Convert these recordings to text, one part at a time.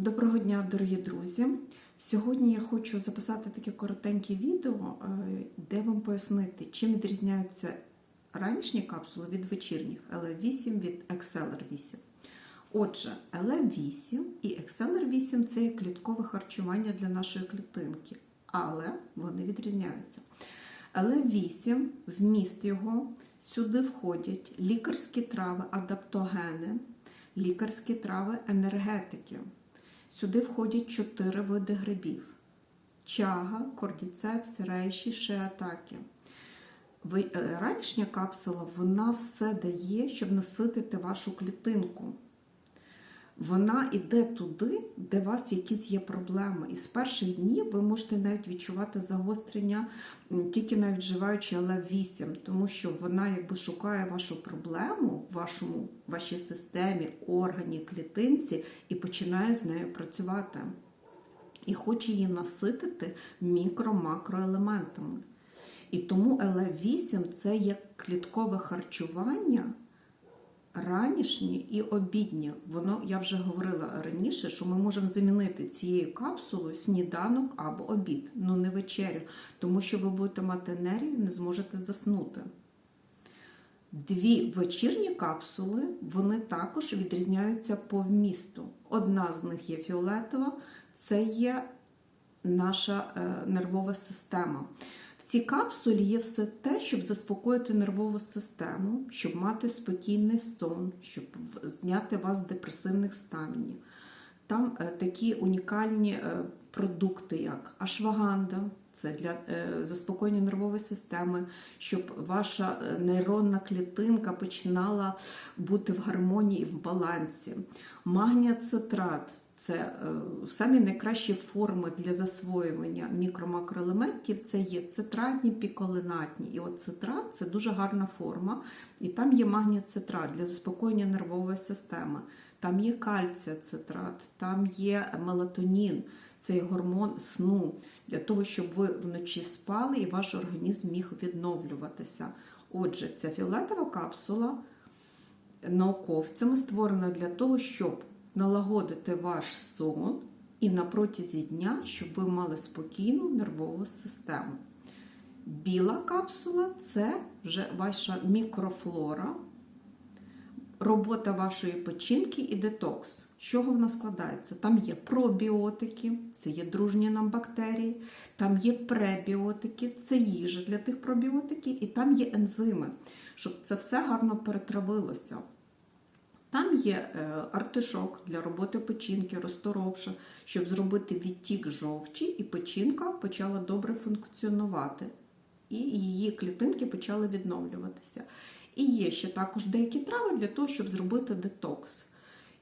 Доброго дня, дорогі друзі! Сьогодні я хочу записати таке коротеньке відео, е, де вам пояснити, чим відрізняються ранішні капсули від вечірніх LF8 від XLR8. Отже, LF8 і XLR8 це є кліткове харчування для нашої клітинки, але вони відрізняються. LF8, вміст його, сюди входять лікарські трави, адаптогени, лікарські трави, енергетики. Сюди входять чотири види грибів: чага, кордіцепс, рейші, шеатакі. Е, Ранішня капсула вона все дає, щоб наситити вашу клітинку. Вона йде туди, де у вас якісь є проблеми. І з перших днів ви можете навіть відчувати загострення, тільки навіть вживаючи ЛФ8, тому що вона якби шукає вашу проблему в вашому, вашій системі, органі, клітинці і починає з нею працювати. І хоче її наситити мікро-макроелементами. І тому ЛФ8 це є кліткове харчування ранішні і обідні. Воно я вже говорила раніше, що ми можемо замінити цією капсулою сніданок або обід, ну не вечерю, тому що ви будете мати енергію, не зможете заснути. Дві вечірні капсули вони також відрізняються по вмісту. Одна з них є фіолетова, це є наша е, нервова система. В цій капсулі є все те, щоб заспокоїти нервову систему, щоб мати спокійний сон, щоб зняти вас з депресивних станів. Там е, такі унікальні е, продукти, як ашваганда, це для е, заспокоєння нервової системи, щоб ваша нейронна клітинка починала бути в гармонії і в балансі. Магніацетрат це е, самі найкращі форми для засвоювання мікро-макроелементів. Це є цитратні, піколинатні. І от цитрат це дуже гарна форма, і там є магніцетрат для заспокоєння нервової системи. Там є кальціоцитрат, там є мелатонін, це є гормон сну, для того, щоб ви вночі спали і ваш організм міг відновлюватися. Отже, ця фіолетова капсула науковцями створена для того, щоб налагодити ваш сон і на протязі дня, щоб ви мали спокійну нервову систему. Біла капсула це вже ваша мікрофлора, робота вашої печінки і детокс. З чого вона складається? Там є пробіотики, це є дружні нам бактерії, там є пребіотики, це їжа для тих пробіотиків, і там є ензими, щоб це все гарно перетравилося. Там є е, артишок для роботи печінки, розторопша, щоб зробити відтік жовчі, і печінка почала добре функціонувати. І її клітинки почали відновлюватися. І є ще також деякі трави для того, щоб зробити детокс.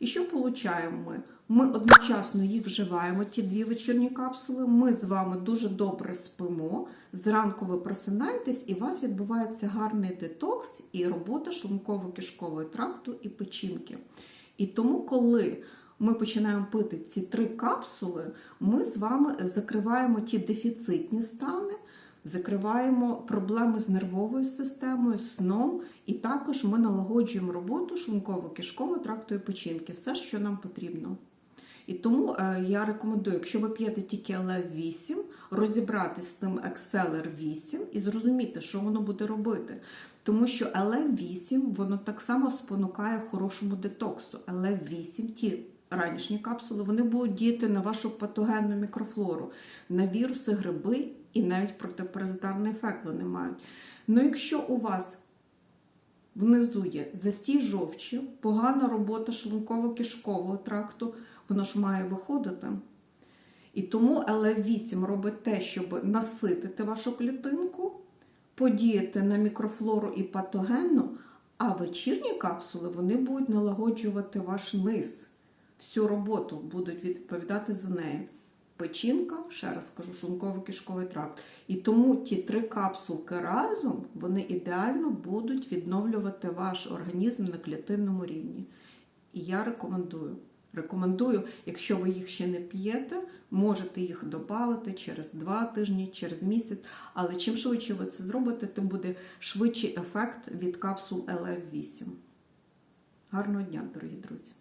І що получаємо ми? Ми одночасно їх вживаємо, ті дві вечірні капсули. Ми з вами дуже добре спимо. Зранку ви просинаєтесь, і у вас відбувається гарний детокс і робота шлунково-кишкового тракту і печінки. І тому, коли ми починаємо пити ці три капсули, ми з вами закриваємо ті дефіцитні стани, закриваємо проблеми з нервовою системою, сном, і також ми налагоджуємо роботу шлунково-кишкового тракту і печінки, все, що нам потрібно. І тому е, я рекомендую, якщо ви п'єте тільки LF8, розібратись з тим Exceller 8 і зрозуміти, що воно буде робити. Тому що LF8 воно так само спонукає хорошому детоксу. LF8, ті ранішні капсули, вони будуть діяти на вашу патогенну мікрофлору, на віруси, гриби і навіть протипаразитарний ефект вони мають. Ну, якщо у вас внизу є застій жовчі, погана робота шлунково-кишкового тракту, воно ж має виходити. І тому ЛФ8 робить те, щоб наситити вашу клітинку, подіяти на мікрофлору і патогенну, а вечірні капсули вони будуть налагоджувати ваш низ. Всю роботу будуть відповідати за неї. Печінка, ще раз кажу, шлунково-кишковий тракт. І тому ті три капсулки разом вони ідеально будуть відновлювати ваш організм на клітинному рівні. І я рекомендую. Рекомендую, якщо ви їх ще не п'єте, можете їх додати через два тижні, через місяць. Але чим швидше ви це зробите, тим буде швидший ефект від капсул LF8. Гарного дня, дорогі друзі!